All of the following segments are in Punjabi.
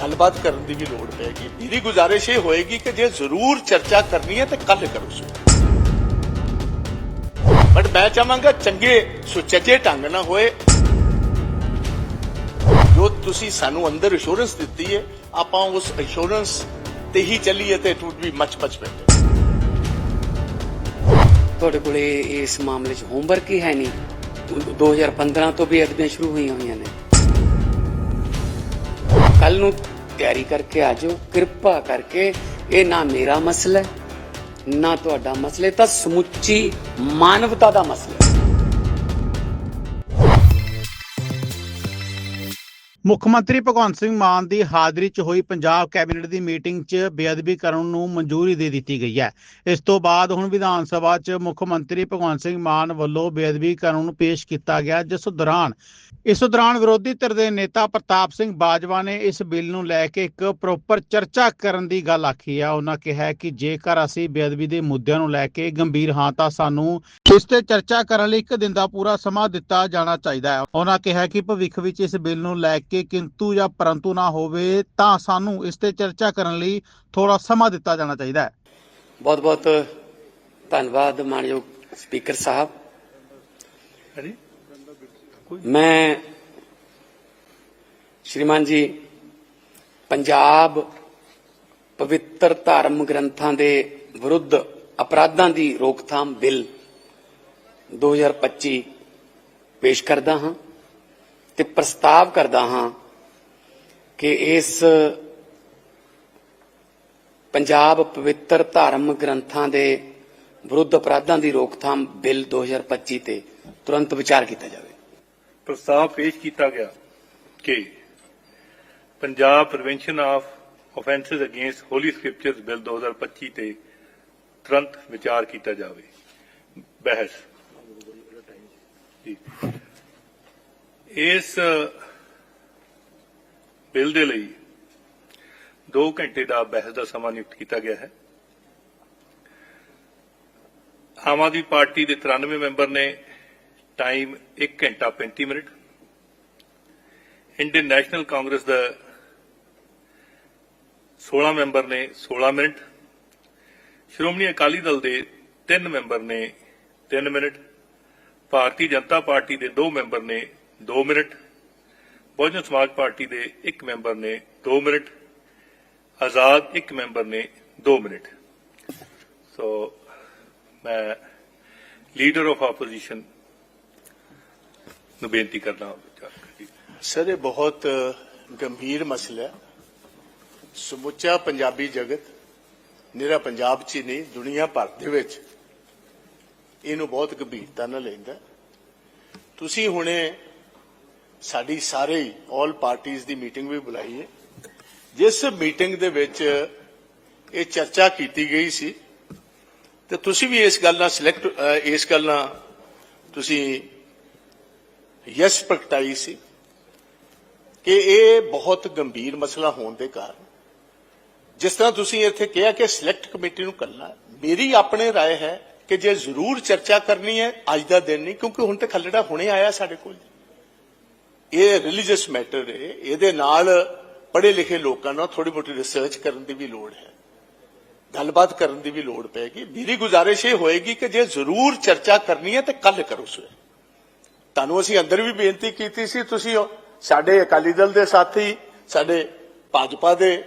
ਗੱਲਬਾਤ ਕਰਨ ਦੀ ਵੀ ਲੋੜ ਪੈਗੀ ਮੇਰੀ ਗੁਜ਼ਾਰਿਸ਼ ਇਹ ਹੋਏਗੀ ਕਿ ਜੇ ਜ਼ਰੂਰ ਚਰਚਾ ਕਰਨੀ ਹੈ ਤੇ ਕੱਲ ਕਰੋ ਸੋ। ਬਟ ਮੈਂ ਚਾਹਾਂਗਾ ਚੰਗੇ ਸੁਚੱਜੇ ਢੰਗ ਨਾਲ ਹੋਏ। ਜੋ ਤੁਸੀਂ ਸਾਨੂੰ ਅੰਦਰ ਅਸ਼ੋਰੈਂਸ ਦਿੱਤੀ ਹੈ, ਆਪਾਂ ਉਸ ਇੰਸ਼ੋਰੈਂਸ ਤੇ ਹੀ ਚੱਲੀਏ ਤੇ it would be much much ਤੁਹਾਡੇ ਕੋਲੇ ਇਸ ਮਾਮਲੇ 'ਚ ਹੋਮਵਰਕ ਹੀ ਹੈ ਨਹੀਂ। 2015 ਤੋਂ ਵੀ ਅਦਬੀਆਂ ਸ਼ੁਰੂ ਹੋਈਆਂ ਹੋਈਆਂ ਨੇ। ਕੱਲ ਨੂੰ ਤਿਆਰੀ ਕਰਕੇ ਆ ਜਾਓ, ਕਿਰਪਾ ਕਰਕੇ, ਇਹ ਨਾ ਮੇਰਾ ਮਸਲਾ ਨਾ ਤੁਹਾਡਾ ਮਸਲਾ ਤਾਂ ਸਮੁੱਚੀ ਮਾਨਵਤਾ ਦਾ ਮਸਲਾ ਮੁੱਖ ਮੰਤਰੀ ਭਗਵੰਤ ਸਿੰਘ ਮਾਨ ਦੀ ਹਾਜ਼ਰੀ 'ਚ ਹੋਈ ਪੰਜਾਬ ਕੈਬਨਿਟ ਦੀ ਮੀਟਿੰਗ 'ਚ ਬੇਅਦਬੀ ਕਰਨ ਨੂੰ ਮਨਜ਼ੂਰੀ ਦੇ ਦਿੱਤੀ ਗਈ ਹੈ। ਇਸ ਤੋਂ ਬਾਅਦ ਹੁਣ ਵਿਧਾਨ ਸਭਾ 'ਚ ਮੁੱਖ ਮੰਤਰੀ ਭਗਵੰਤ ਸਿੰਘ ਮਾਨ ਵੱਲੋਂ ਬੇਅਦਬੀ ਕਾਨੂੰਨ ਨੂੰ ਪੇਸ਼ ਕੀਤਾ ਗਿਆ, ਜਿਸ ਦੌਰਾਨ ਇਸ ਦੌਰਾਨ ਵਿਰੋਧੀ ਧਿਰ ਦੇ ਨੇਤਾ ਪ੍ਰਤਾਪ ਸਿੰਘ ਬਾਜਵਾ ਨੇ ਇਸ ਬਿੱਲ ਨੂੰ ਲੈ ਕੇ ਇੱਕ ਪ੍ਰੋਪਰ ਚਰਚਾ ਕਰਨ ਦੀ ਗੱਲ ਆਖੀ ਹੈ। ਉਹਨਾਂ ਕਿਹਾ ਕਿ ਜੇਕਰ ਅਸੀਂ ਬੇਅਦਬੀ ਦੇ ਮੁੱਦਿਆਂ ਨੂੰ ਲੈ ਕੇ ਗੰਭੀਰ ਹਾਂ, ਤਾਂ ਸਾਨੂੰ ਇਸ ਤੇ ਚਰਚਾ ਕਰਨ ਲਈ ਇੱਕ ਦਿਨ ਦਾ ਪੂਰਾ ਸਮਾਂ ਦਿੱਤਾ ਜਾਣਾ ਚਾਹੀਦਾ ਹੈ। ਉਹਨਾਂ ਕਿਹਾ ਕਿ ਭਵਿੱਖ ਵਿੱਚ ਇਸ ਬਿੱਲ ਨੂੰ ਲੈ ਕੇ ਕਿੰਤੂ ਜਾਂ ਪਰੰਤੂ ਨਾ ਹੋਵੇ ਤਾਂ ਸਾਨੂੰ ਇਸ ਤੇ ਚਰਚਾ ਕਰਨ ਲਈ ਥੋੜਾ ਸਮਾਂ ਦਿੱਤਾ ਜਾਣਾ ਚਾਹੀਦਾ ਹੈ। ਬਹੁਤ ਬਹੁਤ ਧੰਨਵਾਦ ਮਾਨਯੋਗ ਸਪੀਕਰ ਸਾਹਿਬ। ਮੈਂ ਸ਼੍ਰੀਮਾਨ ਜੀ ਪੰਜਾਬ ਪਵਿੱਤਰ ਧਾਰਮ ਗ੍ਰੰਥਾਂ ਦੇ ਵਿਰੁੱਧ ਅਪਰਾਧਾਂ ਦੀ ਰੋਕਥਾਮ ਬਿੱਲ 2025 ਪੇਸ਼ ਕਰਦਾ ਹਾਂ। ਤੇ ਪ੍ਰਸਤਾਵ ਕਰਦਾ ਹਾਂ ਕਿ ਇਸ ਪੰਜਾਬ ਪਵਿੱਤਰ ਧਾਰਮ ਗ੍ਰੰਥਾਂ ਦੇ ਵਿਰੁੱਧ ਅਪਰਾਧਾਂ ਦੀ ਰੋਕਥਾਮ ਬਿੱਲ 2025 ਤੇ ਤੁਰੰਤ ਵਿਚਾਰ ਕੀਤਾ ਜਾਵੇ। ਪ੍ਰਸਤਾਵ ਪੇਸ਼ ਕੀਤਾ ਗਿਆ ਕਿ Punjab prevention of offences against holy scriptures bill 2025 ਤੇ ਤੁਰੰਤ ਵਿਚਾਰ ਕੀਤਾ ਜਾਵੇ। ਬਹਿਸ। ਇਸ ਬਿੱਲ ਦੇ ਲਈ 2 ਘੰਟੇ ਦਾ ਬਹਿਸ ਦਾ ਸਮਾਂ ਨਿਯੁਕਤ ਕੀਤਾ ਗਿਆ ਹੈ। ਆਮ ਆਦਮੀ ਪਾਰਟੀ ਦੇ 93 ਮੈਂਬਰ ਨੇ ਟਾਈਮ 1 ਘੰਟਾ 35 ਮਿੰਟ। ਇੰਡੀਅਨ ਨੈਸ਼ਨਲ ਕਾਂਗਰਸ ਦਾ 16 ਮੈਂਬਰ ਨੇ 16 ਮਿੰਟ। ਸ਼੍ਰੋਮਣੀ ਅਕਾਲੀ ਦਲ ਦੇ 3 ਮੈਂਬਰ ਨੇ 3 ਮਿੰਟ। ਭਾਰਤੀ ਜਨਤਾ ਪਾਰਟੀ ਦੇ 2 ਮੈਂਬਰ ਨੇ 2 ਮਿੰਟ। ਬਹੁਜਨ ਸਮਾਜ ਪਾਰਟੀ ਦੇ 1 ਮੈਂਬਰ ਨੇ 2 ਮਿੰਟ। ਆਜ਼ਾਦ 1 ਮੈਂਬਰ ਨੇ 2 ਮਿੰਟ। ਸੋ ਮੈਂ ਲੀਡਰ ਆਫ ਆਪੋਜੀਸ਼ਨ ਨੂੰ ਬੇਨਤੀ ਕਰਨਾ ਸਰ ਇਹ ਬਹੁਤ ਗੰਭੀਰ ਮਸਲਾ ਹੈ। ਸਮੁੱਚਾ ਪੰਜਾਬੀ ਜਗਤ ਨਿਰਾ ਪੰਜਾਬ 'ਚ ਹੀ ਨਹੀਂ, ਦੁਨੀਆ ਭਰ ਦੇ ਵਿੱਚ ਇਹਨੂੰ ਬਹੁਤ ਗੰਭੀਰਤਾ ਨਾਲ ਲੈਂਦਾ ਤੁਸੀਂ ਹੁਣੇ ਸਾਡੀ ਸਾਰੇ ਆਲ ਪਾਰਟੀਆਂ ਦੀ ਮੀਟਿੰਗ ਵੀ ਬੁਲਾਈ ਹੈ ਜਿਸ ਮੀਟਿੰਗ ਦੇ ਵਿੱਚ ਇਹ ਚਰਚਾ ਕੀਤੀ ਗਈ ਸੀ ਤੇ ਤੁਸੀਂ ਵੀ ਇਸ ਗੱਲ ਨਾਲ ਸਿਲੈਕਟ ਇਸ ਗੱਲ ਨਾਲ ਤੁਸੀਂ ਯਸ ਪ੍ਰਗਟਾਈ ਸੀ ਕਿ ਇਹ ਬਹੁਤ ਗੰਭੀਰ ਮਸਲਾ ਹੋਣ ਦੇ ਕਾਰਨ ਜਿਸ ਤਰ੍ਹਾਂ ਤੁਸੀਂ ਇੱਥੇ ਕਿਹਾ ਕਿ ਸਿਲੈਕਟ ਕਮੇਟੀ ਨੂੰ ਕਰਨਾ ਮੇਰੀ ਆਪਣੇ رائے ਹੈ ਕਿ ਜੇ ਜ਼ਰੂਰ ਚਰਚਾ ਕਰਨੀ ਹੈ ਅੱਜ ਦਾ ਦਿਨ ਨਹੀਂ ਕਿਉਂਕਿ ਹੁਣ ਤੇ ਖੱਲੜਾ ਹੁਣੇ ਆਇਆ ਸਾਡੇ ਕੋਲ ਇਹ ਰਿਲੀਜੀਅਸ ਮੈਟਰ ਹੈ। ਇਹਦੇ ਨਾਲ ਪੜ੍ਹੇ ਲਿਖੇ ਲੋਕਾਂ ਨਾਲ ਥੋੜੀ ਮੋਟੀ ਰਿਸਰਚ ਕਰਨ ਦੀ ਵੀ ਲੋੜ ਹੈ। ਗੱਲਬਾਤ ਕਰਨ ਦੀ ਵੀ ਲੋੜ ਪੈਗੀ ਮੇਰੀ ਗੁਜ਼ਾਰਿਸ਼ ਇਹ ਹੋਏਗੀ ਕਿ ਜੇ ਜ਼ਰੂਰ ਚਰਚਾ ਕਰਨੀ ਹੈ ਤੇ ਕੱਲ ਕਰੋ ਸੋ ਤੁਹਾਨੂੰ ਅਸੀਂ ਅੰਦਰ ਵੀ ਬੇਨਤੀ ਕੀਤੀ ਸੀ, ਤੁਸੀਂ ਸਾਡੇ ਅਕਾਲੀ ਦਲ ਦੇ ਸਾਥੀ, ਸਾਡੇ ਭਾਜਪਾ ਦੇ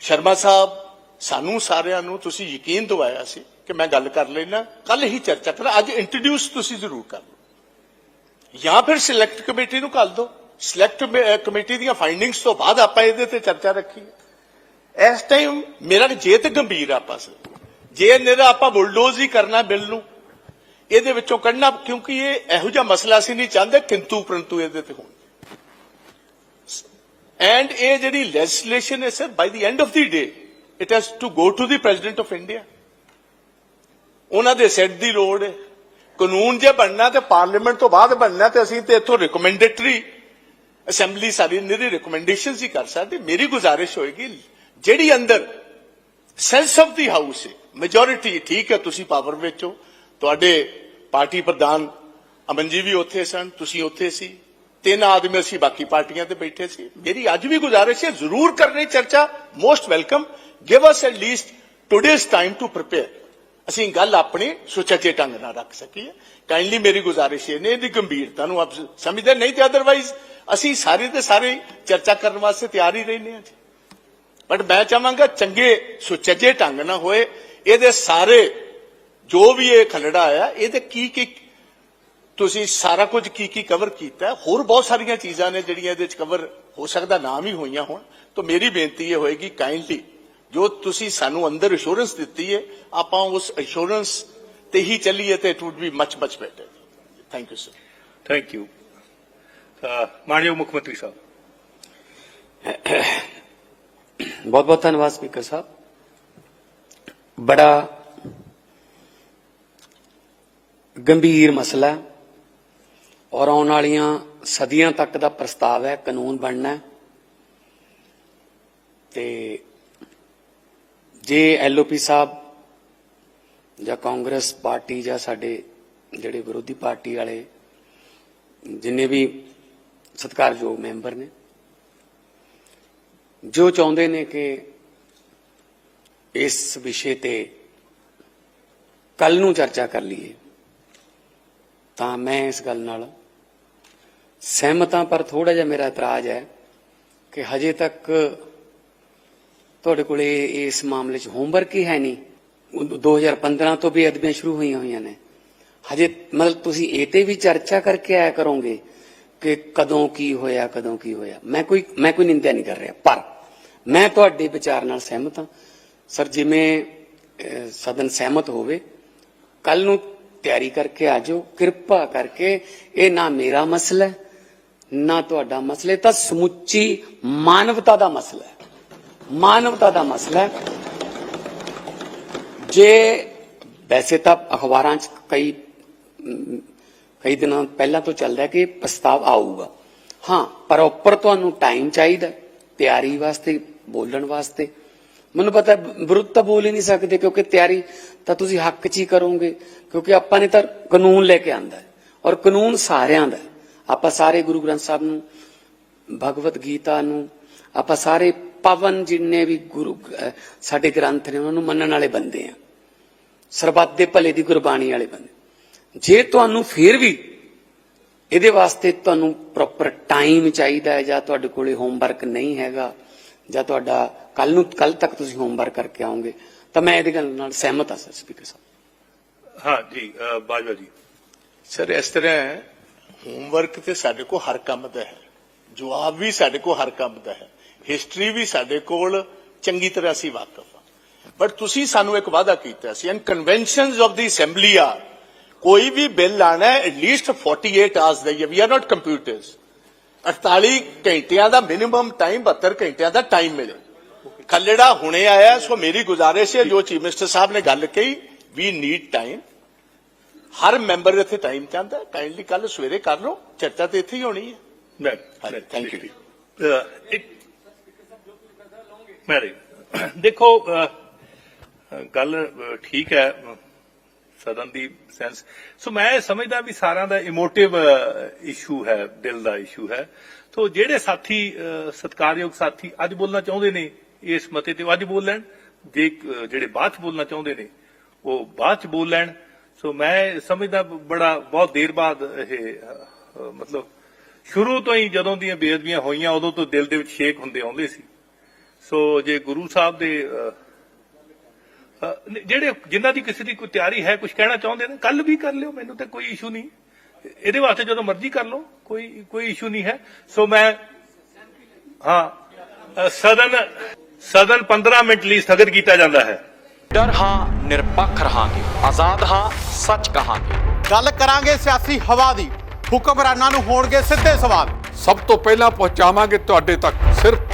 ਸ਼ਰਮਾ ਸਾਹਿਬ, ਸਾਨੂੰ ਸਾਰਿਆਂ ਨੂੰ ਤੁਸੀਂ ਯਕੀਨ ਦਿਵਾਇਆ ਸੀ ਕਿ ਮੈਂ ਗੱਲ ਕਰ ਲੈਣਾ ਕੱਲ ਹੀ ਚਰਚਾ ਕਰਾਂ। ਅੱਜ ਇੰਟਰੋਡਿਊਸ ਤੁਸੀਂ ਜ਼ਰੂਰ ਕਰੋ ਜਾਂ ਫਿਰ ਸਿਲੈਕਟ ਕਮੇਟੀ ਨੂੰ ਕੱਲ ਦੋ। ਸਿਲੈਕਟ ਕਮੇਟੀ ਦੀਆਂ ਫਾਈਂਡਿੰਗਸ ਤੋਂ ਬਾਅਦ ਆਪਾਂ ਇਹਦੇ ਤੇ ਚਰਚਾ ਰੱਖੀਏ ਇਸ ਟਾਈਮ ਮੇਰਾ ਜੇ ਤੇ ਗੰਭੀਰ ਆਪਾਂ ਪਾਸ ਜੇ ਨਿਰਾ ਆਪਾਂ ਬੁਲਡੋਜ਼ ਹੀ ਕਰਨਾ ਬਿੱਲ ਨੂੰ, ਇਹਦੇ ਵਿੱਚੋਂ ਕੱਢਣਾ, ਕਿਉਂਕਿ ਇਹ ਇਹੋ ਜਿਹਾ ਮਸਲਾ ਸੀ, ਨਹੀਂ ਚਾਹੁੰਦੇ ਕਿੰਤੂ ਪਰੰਤੂ ਇਹਦੇ ਤੇ ਹੋਣ। ਐਂਡ ਇਹ ਜਿਹੜੀ ਲੈਜਿਸਲੇਸ਼ਨ ਹੈ sir by the end of the day it has to go to the president of India ਉਹਨਾਂ ਦੇ ਸੈੱਟ ਦੀ ਲੋੜ ਹੈ। ਕਾਨੂੰਨ ਜੇ ਬਣਨਾ ਤੇ ਪਾਰਲੀਮੈਂਟ ਤੋਂ ਬਾਅਦ ਬਣਨਾ ਤੇ ਅਸੀਂ ਤੇ ਇੱਥੋਂ ਰਿਕਮੈਂਡੇਟਰੀ ਅਸੈਂਬਲੀ ਸਾਰੀ ਨਿਰੀ ਰਿਕਮੈਂਡੇਸ਼ਨਸ ਹੀ ਕਰ ਸਕਦੀ। ਮੇਰੀ ਗੁਜ਼ਾਰਿਸ਼ ਹੋਏਗੀ, ਜਿਹੜੀ ਅੰਦਰ ਸੈਂਸ ਆਫ ਦੀ ਹਾਊਸ ਹੈ ਮੈਜੋਰਿਟੀ ਠੀਕ ਹੈ, ਤੁਸੀਂ ਪਾਵਰ ਵਿੱਚ ਹੋ। ਤੁਹਾਡੇ ਪਾਰਟੀ ਪ੍ਰਧਾਨ ਅਮਨ ਜੀ ਵੀ ਉੱਥੇ ਸਨ, ਤੁਸੀਂ ਉੱਥੇ ਸੀ। ਤਿੰਨ ਆਦਮੀ ਅਸੀਂ ਬਾਕੀ ਪਾਰਟੀਆਂ ਤੇ ਬੈਠੇ ਸੀ। ਮੇਰੀ ਅੱਜ ਵੀ ਗੁਜ਼ਾਰਿਸ਼ ਹੈ, ਜ਼ਰੂਰ ਕਰਨੀ, ਚਰਚਾ most welcome give us at least today's time to prepare ਅਸੀਂ ਗੱਲ ਆਪਣੀ ਸੁਚੱਜੇ ਢੰਗ ਨਾਲ ਰੱਖ ਸਕੀਏ। ਕਾਈਂਡਲੀ ਮੇਰੀ ਗੁਜ਼ਾਰਿਸ਼ ਇਹ ਨੇ, ਇਹਦੀ ਗੰਭੀਰਤਾ ਨੂੰ ਆਪ ਸਮਝਦੇ ਨਹੀਂ ਤੇ ਅਦਰਵਾਈਜ਼ ਅਸੀਂ ਸਾਰੇ ਦੇ ਸਾਰੇ ਚਰਚਾ ਕਰਨ ਵਾਸਤੇ ਤਿਆਰ ਹੀ ਰਹਿੰਦੇ ਹਾਂ ਜੀ। ਬਟ ਮੈਂ ਚਾਹਾਂਗਾ ਚੰਗੇ, ਸੁਚੱਜੇ ਢੰਗ ਨਾਲ ਹੋਏ। ਇਹਦੇ ਸਾਰੇ, ਜੋ ਵੀ ਇਹ ਖਲੜਾ ਆਇਆ, ਇਹਦੇ ਕੀ ਕੀ ਤੁਸੀਂ ਸਾਰਾ ਕੁਝ ਕੀ ਕੀ ਕਵਰ ਕੀਤਾ? ਹੋਰ ਬਹੁਤ ਸਾਰੀਆਂ ਚੀਜ਼ਾਂ ਨੇ ਜਿਹੜੀਆਂ ਇਹਦੇ ਚ ਕਵਰ ਹੋ ਸਕਦਾ ਨਾ ਵੀ ਹੋਈਆਂ ਹੋਣ। ਤਾਂ ਮੇਰੀ ਬੇਨਤੀ ਇਹ ਹੋਏਗੀ ਕਾਈਂਡਲੀ ਜੋ ਤੁਸੀਂ ਸਾਨੂੰ ਅੰਦਰ ਅਸ਼ੋਰੈਂਸ ਦਿੱਤੀ ਹੈ ਆਪਾਂ ਉਸ ਅਸ਼ੋਰੈਂਸ ਤੇ ਹੀ ਚੱਲੀਏ ਤੇ it would be much much better thank you sir thank you ਮਾਨਯੋਗ ਮੁੱਖ ਮੰਤਰੀ ਸਾਹਿਬ। ਬਹੁਤ ਬਹੁਤ ਧੰਨਵਾਦ ਸਪੀਕਰ ਸਾਹਿਬ। ਬੜਾ ਗੰਭੀਰ ਮਸਲਾ ਔਰ ਆਉਣ ਵਾਲੀਆਂ ਸਦੀਆਂ ਤੱਕ ਦਾ ਪ੍ਰਸਤਾਵ ਹੈ ਕਾਨੂੰਨ ਬਣਨਾ ਤੇ ਜੇ ਐਲਓਪੀ ਸਾਹਿਬ ਜਾਂ ਕਾਂਗਰਸ ਪਾਰਟੀ ਜਾਂ ਸਾਡੇ ਜਿਹੜੇ ਵਿਰੋਧੀ ਪਾਰਟੀ ਵਾਲੇ ਜਿੰਨੇ ਵੀ ਸਤਿਕਾਰਯੋਗ ਮੈਂਬਰ ਨੇ, ਜੋ ਚਾਹੁੰਦੇ ਨੇ ਕਿ ਇਸ ਵਿਸ਼ੇ ਤੇ ਕੱਲ ਨੂੰ ਚਰਚਾ ਕਰ ਲਈਏ, ਤਾਂ ਮੈਂ ਇਸ ਗੱਲ ਨਾਲ ਸਹਿਮਤ ਹਾਂ, ਪਰ ਥੋੜਾ ਜਿਹਾ ਮੇਰਾ ਇਤਰਾਜ਼ ਹੈ ਕਿ ਹਜੇ ਤੱਕ ਤੁਹਾਡੇ ਕੋਲੇ ਇਸ ਮਾਮਲੇ 'ਚ ਹੋਮਵਰਕ ਹੀ ਹੈ ਨਹੀਂ। ਉਹ 2015 ਤੋਂ ਵੀ ਅਦਬੀਆਂ ਸ਼ੁਰੂ ਹੋਈਆਂ ਹੋਈਆਂ ਨੇ। ਹਜੇ ਮਤਲਬ ਤੁਸੀਂ ਇਹ ਤੇ ਵੀ ਚਰਚਾ ਕਰਕੇ ਆਇਆ ਕਰੋਗੇ ਕਿ ਕਦੋਂ ਕੀ ਹੋਇਆ, ਕਦੋਂ ਕੀ ਹੋਇਆ। ਮੈਂ ਕੋਈ ਮੈਂ ਕੋਈ ਨਿੰਦਿਆ ਨਹੀਂ ਕਰ ਰਿਹਾ, ਪਰ ਮੈਂ ਤੁਹਾਡੇ ਵਿਚਾਰ ਨਾਲ ਸਹਿਮਤ ਹਾਂ। ਸਰ, ਜਿਵੇਂ ਸਦਨ ਸਹਿਮਤ ਹੋਵੇ ਕੱਲ ਨੂੰ ਤਿਆਰੀ ਕਰਕੇ ਆ ਜਾਓ, ਕਿਰਪਾ ਕਰਕੇ ਇਹ ਨਾ ਮੇਰਾ ਮਸਲਾ ਨਾ ਤੁਹਾਡਾ ਮਸਲਾ ਤਾਂ ਸਮੁੱਚੀ ਮਾਨਵਤਾ ਦਾ ਮਸਲਾ ਹੈ। ਮਾਨਵਤਾ ਦਾ ਮਸਲਾ ਹੈ। ਜੇ ਵੈਸੇ ਤਾਂ ਅਖਬਾਰਾਂ 'ਚ ਕਈ ਕਈ ਦਿਨਾਂ ਪਹਿਲਾਂ ਤੋਂ ਚੱਲਦਾ ਕਿ ਪ੍ਰਸਤਾਵ ਆਊਗਾ। ਹਾਂ ਪ੍ਰੋਪਰ ਤੁਹਾਨੂੰ ਟਾਈਮ ਚਾਹੀਦਾ ਤਿਆਰੀ ਵਾਸਤੇ, ਬੋਲਣ ਵਾਸਤੇ। ਮੈਨੂੰ ਪਤਾ ਵਿਰੁੱਧ ਤਾਂ ਬੋਲ ਹੀ ਨਹੀਂ ਸਕਦੇ, ਕਿਉਂਕਿ ਤਿਆਰੀ ਤਾਂ ਤੁਸੀਂ ਹੱਕ 'ਚ ਹੀ ਕਰੋਗੇ, ਕਿਉਂਕਿ ਆਪਾਂ ਨੇ ਤਾਂ ਕਾਨੂੰਨ ਲੈ ਕੇ ਆਂਦਾ ਹੈ, ਔਰ ਕਾਨੂੰਨ ਸਾਰਿਆਂ ਦਾ ਆਪਾਂ ਸਾਰੇ ਗੁਰੂ ਗ੍ਰੰਥ ਸਾਹਿਬ ਨੂੰ ਭਗਵਤ ਗੀਤਾ ਨੂੰ, ਆਪਾਂ ਸਾਰੇ ਪਵਨ ਜਿੰਨੇ ਵੀ ਗੁਰੂ ਸਾਡੇ ਗ੍ਰੰਥ ਨੇ ਉਹਨਾਂ ਨੂੰ ਮੰਨਣ ਵਾਲੇ ਬੰਦੇ ਆ। ਸਰਬੱਤ ਦੇ ਭਲੇ ਦੀ ਗੁਰਬਾਣੀ ਵਾਲੇ ਬੰਦੇ। ਜੇ ਤੁਹਾਨੂੰ ਫਿਰ ਵੀ ਇਹਦੇ ਵਾਸਤੇ ਤੁਹਾਨੂੰ ਪ੍ਰੋਪਰ ਟਾਈਮ ਚਾਹੀਦਾ ਹੈ ਜਾਂ ਤੁਹਾਡੇ ਕੋਲੇ ਹੋਮਵਰਕ ਨਹੀਂ ਹੈਗਾ ਜਾਂ ਤੁਹਾਡਾ ਕੱਲ ਨੂੰ ਕੱਲ ਤੱਕ ਤੁਸੀਂ ਹੋਮਵਰਕ ਕਰਕੇ ਆਓਗੇ ਤਾਂ ਮੈਂ ਇਹਦੇ ਗੱਲ ਨਾਲ ਸਹਿਮਤ ਹਾਂ ਸਰ ਸਪੀਕਰ ਸਾਹਿਬ। ਹਾਂ ਜੀ ਬਾਜਵਾ ਜੀ। ਸਰ ਇਸ ਤਰ੍ਹਾਂ ਹੈ ਹੋਮਵਰਕ ਤੇ ਸਾਡੇ ਕੋਲ ਹਰ ਕੰਮ ਦਾ ਹੈ। ਜਵਾਬ ਵੀ ਸਾਡੇ ਕੋਲ ਹਰ ਕੰਮ ਦਾ ਹੈ। ਹਿਸਟਰੀ ਵੀ ਸਾਡੇ ਕੋਲ ਚੰਗੀ ਤਰ੍ਹਾਂ ਅਸੀਂ ਵਾਕਿਫ ਹਾਂ। ਬਟ ਤੁਸੀਂ ਸਾਨੂੰ ਇੱਕ ਵਾਅਦਾ ਕੀਤਾ ਸੀ and conventions of the assembly ਆ ਕੋਈ ਵੀ ਬਿੱਲ ਆਣਾ ਹੈ ਐਟ ਲੀਸਟ 48 ਆਵਰਸ ਦਾ ਵੀ ਆਰ ਨਾਟ ਕੰਪਿਊਟਰਸ 48 ਘੰਟਿਆਂ ਦਾ ਮਿਨੀਮਮ ਟਾਈਮ 72 ਘੰਟਿਆਂ ਦਾ ਟਾਈਮ ਮਿਲੇ। ਖੱਲੜਾ ਹੁਣੇ ਆਇਆ ਸੋ ਮੇਰੀ ਗੁਜ਼ਾਰਿਸ਼ ਹੈ ਜੋ ਚੀਫ ਮਿਨਿਸਟਰ ਸਾਹਿਬ ਨੇ ਗੱਲ ਕਹੀ ਵੀ ਨੀਡ ਟਾਈਮ ਹਰ ਮੈਂਬਰ ਇੱਥੇ ਟਾਈਮ ਚਾਹੁੰਦਾ ਕਾਈਂਡਲੀ ਕੱਲ ਸਵੇਰੇ ਕਰ ਲਓ ਚਰਚਾ ਤੇ ਇੱਥੇ ਹੀ ਹੋਣੀ ਹੈ। ਮੈਂ you. ਅ, ਇੱਕ ਮੈਂ ਦੇਖੋ ਗੱਲ ਠੀਕ ਹੈ ਸਦਨ ਦੀ ਸੈਂਸ ਸੋ ਮੈਂ ਸਮਝਦਾ ਵੀ ਸਾਰਿਆਂ ਦਾ ਇਮੋਟਿਵ ਇਸ਼ੂ ਹੈ ਦਿਲ ਦਾ ਇਸ਼ੂ ਹੈ। ਸੋ ਜਿਹੜੇ ਸਾਥੀ ਅ, ਸਤਿਕਾਰਯੋਗ ਸਾਥੀ ਅੱਜ ਬੋਲਣਾ ਚਾਹੁੰਦੇ ਨੇ ਇਸ ਮਤੇ ਤੇ ਉਹ ਅੱਜ ਬੋਲ ਲੈਣ। ਜੇ ਜਿਹੜੇ ਬਾਅਦ ਚ ਬੋਲਣਾ ਚਾਹੁੰਦੇ ਨੇ ਉਹ ਬਾਅਦ ਚ ਬੋਲ ਲੈਣ। ਸੋ ਮੈਂ ਸਮਝਦਾ ਬੜਾ ਬਹੁਤ ਦੇਰ ਬਾਅਦ ਇਹ ਮਤਲਬ ਸ਼ੁਰੂ ਤੋਂ ਹੀ ਜਦੋਂ ਦੀਆਂ ਬੇਅਦਬੀਆਂ ਹੋਈਆਂ ਉਦੋਂ ਤੋਂ ਦਿਲ ਦੇ ਵਿੱਚ ਸ਼ੇਕ ਹੁੰਦੇ ਆਉਂਦੇ ਸੀ। ਸੋ ਜੇ ਗੁਰੂ ਸਾਹਿਬ ਦੇ ਜਿਹੜੇ ਜਿਨ੍ਹਾਂ ਦੀ ਕਿਸੇ ਦੀ ਕੋਈ ਤਿਆਰੀ ਹੈ ਕੁਝ ਕਹਿਣਾ ਚਾਹੁੰਦੇ ਨੇ ਕੱਲ ਵੀ ਕਰ ਲਿਓ ਮੈਨੂੰ ਤਾਂ ਕੋਈ ਇਸ਼ੂ ਨਹੀਂ। ਇਹਦੇ ਵਾਸਤੇ ਜਦੋਂ ਮਰਜ਼ੀ ਕਰ ਲਓ ਕੋਈ ਕੋਈ ਇਸ਼ੂ ਨਹੀਂ ਹੈ। ਸੋ ਮੈਂ ਹਾਂ ਸਦਨ ਸਦਨ 15 ਮਿੰਟ ਲਈ ਸਥਗਿਤ ਕੀਤਾ ਜਾਂਦਾ ਹੈ। ਡਰ ਹਾਂ ਨਿਰਪੱਖ ਰਹਾਂਗੇ। ਆਜ਼ਾਦ ਹਾਂ ਸੱਚ ਕਹਾਂਗੇ। ਗੱਲ ਕਰਾਂਗੇ ਸਿਆਸੀ ਹਵਾ ਦੀ। ਹੁਕਮਰਾਨਾਂ ਨੂੰ ਹੋਣਗੇ ਸਿੱਧੇ ਸਵਾਲ। ਸਭ ਤੋਂ ਪਹਿਲਾਂ ਪਹੁੰਚਾਵਾਂਗੇ ਤੁਹਾਡੇ ਤੱਕ ਸਿਰਫ